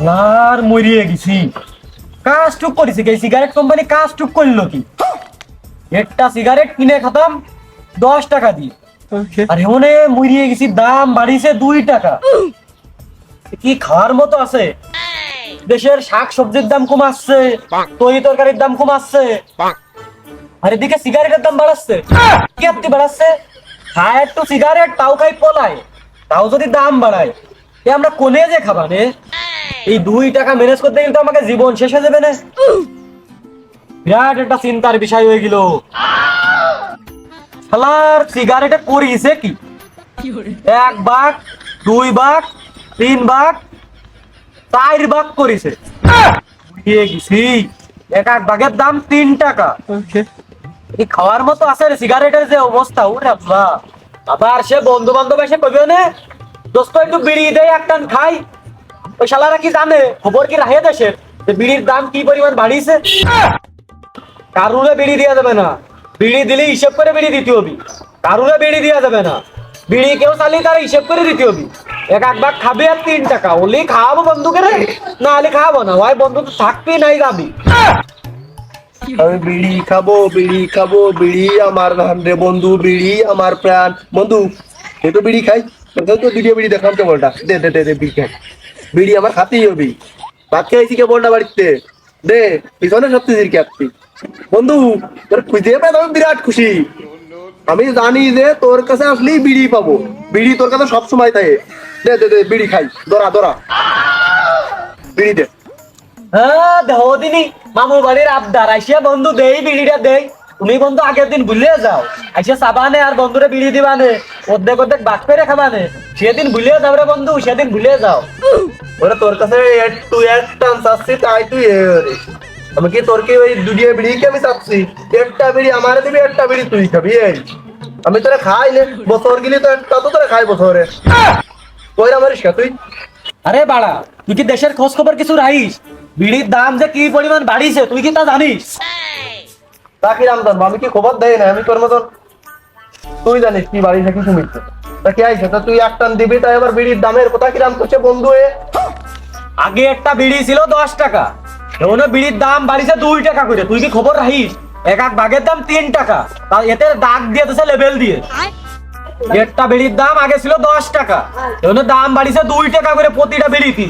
আর মরিয়ে গেছি। কাজ টুক করেছি কি? সিগারেট কোম্পানি কাজ টুক করল কি? একটা সিগারেট কিনে খাতাম দশ টাকা দিয়ে। আর এমনে মরিয়ে গেছি দাম বাড়িছে দুই টাকা। কি খাওয়ার মতো আছে? দেশের শাক সবজির দাম কম কমাচ্ছে তৈরি তরকারির দাম কম কমাচ্ছে। আর এদিকে সিগারেটের দাম বাড়াচ্ছে। কি আপনি বাড়াচ্ছে? খায় একটু সিগারেট তাও খাই পলায়। তাও যদি দাম বাড়ায়। এ আমরা কোনে যে খাবা নে? এই দুই টাকা ম্যানেজ করতে কিন্তু আমাকে জীবন শেষ হয়ে যাবে না। বিরাট একটা চিন্তার বিষয় হয়ে গেল। শালার সিগারেটে করিছে কি? এক বাঘ দুই বাঘ তিন বাঘ চার বাঘ করিছে বুঝিয়ে গেছি। এক এক বাঘের দাম তিন টাকা। এই খাওয়ার মতো আছে সিগারেটের যে অবস্থা ওরে আবার সে বন্ধু বান্ধব এসে কইবে না দোস্ত একটু বিড়ি দেয় এক টান খাই। ওই শালারা কি জানে? খবর কি রাহে দেশের যে বিড়ির দাম কি পরিমাণ বাড়িছে কারুরে বিড়ি দেওয়া যাবে না। বিড়ি দিলে হিসেব করে বিড়ি দিতে হবে। কারুরে বিড়ি দেওয়া যাবে না। বিড়ি কেউ চালি তার হিসেব করে দিতে হবে। এক এক ভাগ খাবে আর তিন টাকা। ওলি খাওয়াবো বন্ধুকে রে। না হলে খাওয়াবো না। ভাই বন্ধু তো থাকবি নাই যাবি আমি বিড়ি খাব বিড়ি খাব, বিড়ি আমার ধান রে বন্ধু, বিড়ি আমার প্রাণ। বন্ধু, এ তো বিড়ি খাই। তো দুটো বিড়ি দেখলাম কেবলটা। দে দে দে দে, বিড়ি খাই। বিড়ি আমার খাতেই হবি। ভাত খাইছি কেবলটা বাড়িতে? দে, পিছনে সত্যি দির আপনি বন্ধু, তোর খুঁজে পেয়ে আমি বিরাট খুশি। আমি জানি যে তোর কাছে আসলেই বিড়ি পাবো। বিড়ি তোর কাছে সব সময় থাকে। দে দে দে, বিড়ি খাই। দরা দরা। বিড়ি দে। হ্যাঁ দেহ দিনই মামুর বাড়ির আবদার। আইসিয়া বন্ধু, দেই বিড়িটা, দেই। তুমি বন্ধু আগের দিন ভুলে যাও। আইসিয়া চাবানে আর বন্ধুরে বিড়ি দিবানে অর্ধেক অর্ধেক বাক করে খাবানে। সেদিন ভুলে যাও রে বন্ধু সেদিন ভুলে যাও। ওরা তোর কাছে একটু একটা চাচ্ছি তাই তুই আমি কি তোর কি ওই দুনিয়া বিড়ি কি আমি চাচ্ছি? একটা বিড়ি আমার দিবি একটা বিড়ি তুই খাবি এই। আমি তোরা খাই নে বছর গেলি তো একটা তো তোরা খাই বছরে। কইরা মারিস কা তুই? আরে বাড়া তুই কি দেশের খোঁজ খবর কিছু রাখিস বিড়ির দাম যে কি পরিমাণ বাড়িছে তুই কি তা জানিস? তা কি রাম জানব আমি কি খবর দেয় না আমি তোর মতন তুই জানিস কি বাড়ি থাকি শুনিস তা কি আইছে? তা তুই দিবি, তাই এবার বিড়ির দামের কিরাম করছে, বন্ধু আগে একটা বিড়ি ছিল দশ টাকা। এখন বিড়ির দাম বাড়িছে দুই টাকা করে। তুই কি খবর রাখিস? এক এক বাগের দাম তিন টাকা। তা এতে দাগ দিয়ে দিছে, লেবেল দিয়ে। একটা বিড়ির দাম আগে ছিল দশ টাকা। এখন দাম বাড়িছে দুই টাকা করে প্রতিটা বিড়িতে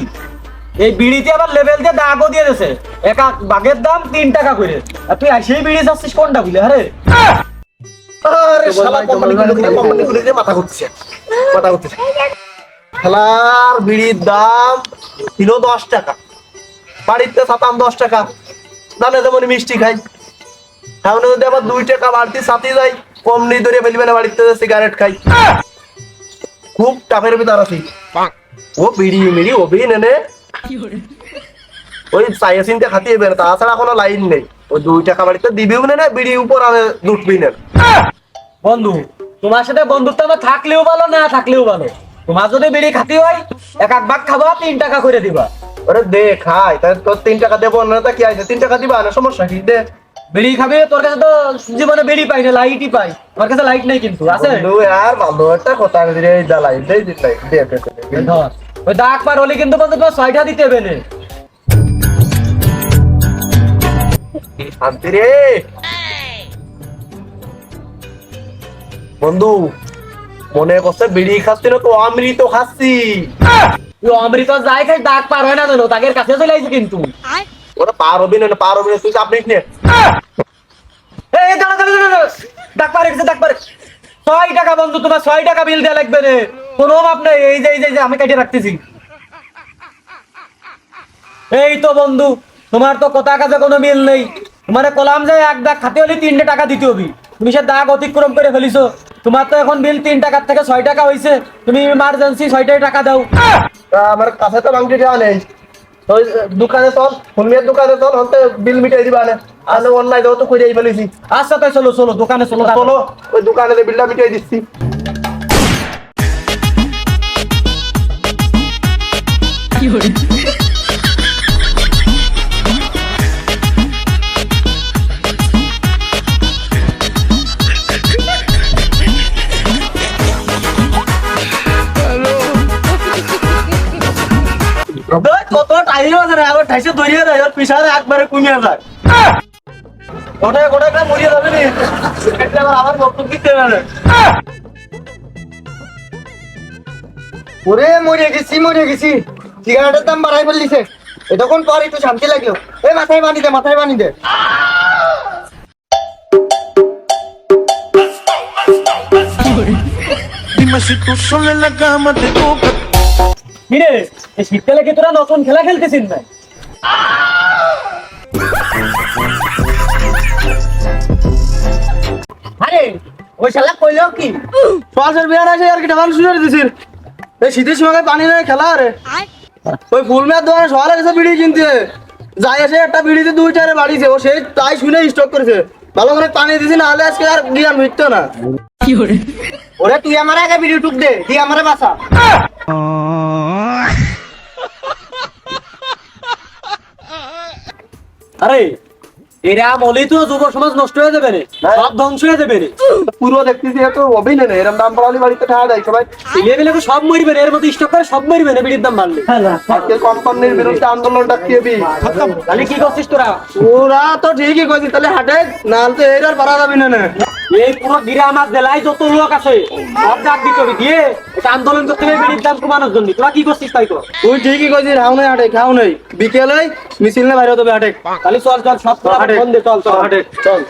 এই বিড়িতে আবার লেবেল দিয়ে দাগও দিয়ে দিছে। এক এক বাগের দাম তিন টাকা করে। আর তুই সেই বিড়ি যাচ্ছিস কোনটা বুঝলে আরে। আরে শালা কোম্পানি গুলো দিয়ে কোম্পানি গুলো দিয়ে মাথা ঘুরছে মাথা ঘুরছে খেলার বিড়ির দাম ছিল দশ টাকা। বাড়িতে সাতাম দশ টাকা। জানে যেমন মিষ্টি খাই। এখন যদি আবার দুই টাকা বাড়তি সাথে যাই কম নেই ধরে ফেলবে না বাড়িতে সিগারেট খাই। খুব টাফের ভিতর আছি। ও বিড়ি মিড়ি ও বিড়ি নেনে ওই চাইয়া চিনতে খাতিয়ে বের তাছাড়া কোনো লাইন নেই। ওই দুই টাকা বাড়িতে দিবিও না বিড়ি উপর আর দুটবি না। বন্ধু তোমার সাথে বন্ধুত্ব আমার থাকলেও ভালো না থাকলেও ভালো। তোমার যদি বিড়ি খাতি হয় এক এক বাগ খাবা তিন টাকা করে দিবা। ওরে দে খাই। তাহলে তোর তিন টাকা দেবো না তা কি আছে? তিন টাকা দিবা না সমস্যা কি? দে। বিড়ি খাবে তোর কাছে তো জীবনে বিড়ি পাই না লাইটই পাই। তোর কাছে লাইট নাই কিন্তু আছে? আর ভালো একটা কথা রে এই দালাই দে দে দে দে দে, দে, দে। ধর। ওই দাগ পার হলে কিন্তু বন্ধু তোমার ছয়টা দিতে হবে না। শান্তি রে। বন্ধু মনে করছে বিড়ি খাচ্ছি না তো অমৃত খাচ্ছি। অমৃত যাই খাই দাগ পার হয় না জানো? দাগের কাছে চলে আইছে কিন্তু। ওরা পার হবি না পার হবি না তুই চাপ নিস নে। এই দাঁড়া দাঁড়া দাঁড়া, দাঁড়া। দাগ পারে গেছে দাগ পারে ছয় টাকা বন্ধু তোমার ছয় টাকা বিল দেওয়া লাগবে রে কোনো মাপ নেই এই যে এই যে আমি কেটে রাখতেছি। এই তো বন্ধু তোমার তো কথা কাছে কোনো মিল নেই। তোমার কলাম যে এক দাগ খাতে হলে তিনটে টাকা দিতে হবে। তুমি সে দাগ অতিক্রম করে ফেলিছো। তোমার তো এখন বিল তিন টাকার থেকে ছয় টাকা হয়েছে তুমি ইমার্জেন্সি ছয়টাই টাকা দাও। আমার কাছে তো বাংটি টাকা নেই। ওই দোকানে চল ফোনের দোকানে চল হতে বিল মিটাই দিবা না। আর দেবো তো করিয়াই ফেলেছি। আচ্ছা তাই চলো চলো দোকানে চলো চলো ওই দোকানে বিলটা মিটাই দিচ্ছি। কত টাইম খাইও আছে না আবার ঠাইসে ধরিয়ে দেয় ওর পিছারে একবারে কমিয়ে যায়। গোটায় গোটায় করে মরিয়ে যাবে নি? আবার আমার বক্তব্য দিতে পারে ওরে মরে গেছি মরে গেছি। সিগারেটের দাম বাড়াই ফেললিছে। এতক্ষণ পর একটু শান্তি লাগল এ মাথায় বানি দে মাথায় বানি দে. কিরে এই শীতকালে কি তোরা নতুন খেলা খেলতেছিস না আরে ওই শালা কইলো কি? পাঁচের বিয়ার আছে আর কি টাকা শুরু দিছিস এই শীতের সময় পানি নেই খেলা আরে। ওই ফুল মেয়ার দোকানে সকালে গেছে বিড়ি কিনতে। যাই এসে একটা বিড়িতে দুই চারে বাড়িছে ও সেই তাই শুনে স্টক করেছে। ভালো করে পানি দিছি না হলে আজকে আর জ্ঞান মিটতো না। ওরে তুই আমার আগে বিড়ি টুক দে তুই আমার বাসা আরে এরা বলেই তো যুব সমাজ নষ্ট হয়ে যাবে রে। সব ধ্বংস হয়ে যাবে রে। পুরো দেখতেছি এত অভিনয় নেই এরম দাম পড়ালি বাড়িতে টাকা দেয় সবাই। ছেলেবেলে সব মরিবে রে এর মতো স্টক করে সব মরিবে না বিড়ির দাম বাড়লে। আজকে কোম্পানির বিরুদ্ধে আন্দোলন ডাকিয়ে দি। তাহলে কি করছিস তোরা? ওরা তো ঠিকই কইছিস তাহলে হাটে নাহলে তো এর আর পারা যাবি না না। এই পুরো গ্রামার জেলায় যত লোক আছে সব ডাক দিতে হবে দিয়ে এটা আন্দোলন করতে হবে বিড়ির দাম কমানোর জন্য। তোরা কি করছিস তাই তো তুই ঠিকই কইছিস হাও নাই হাটে খাও নাই। বিকেলে মিছিল না বাইরে তবে হাটে তাহলে চল চল সব হাটে চল চল। হাটে চল।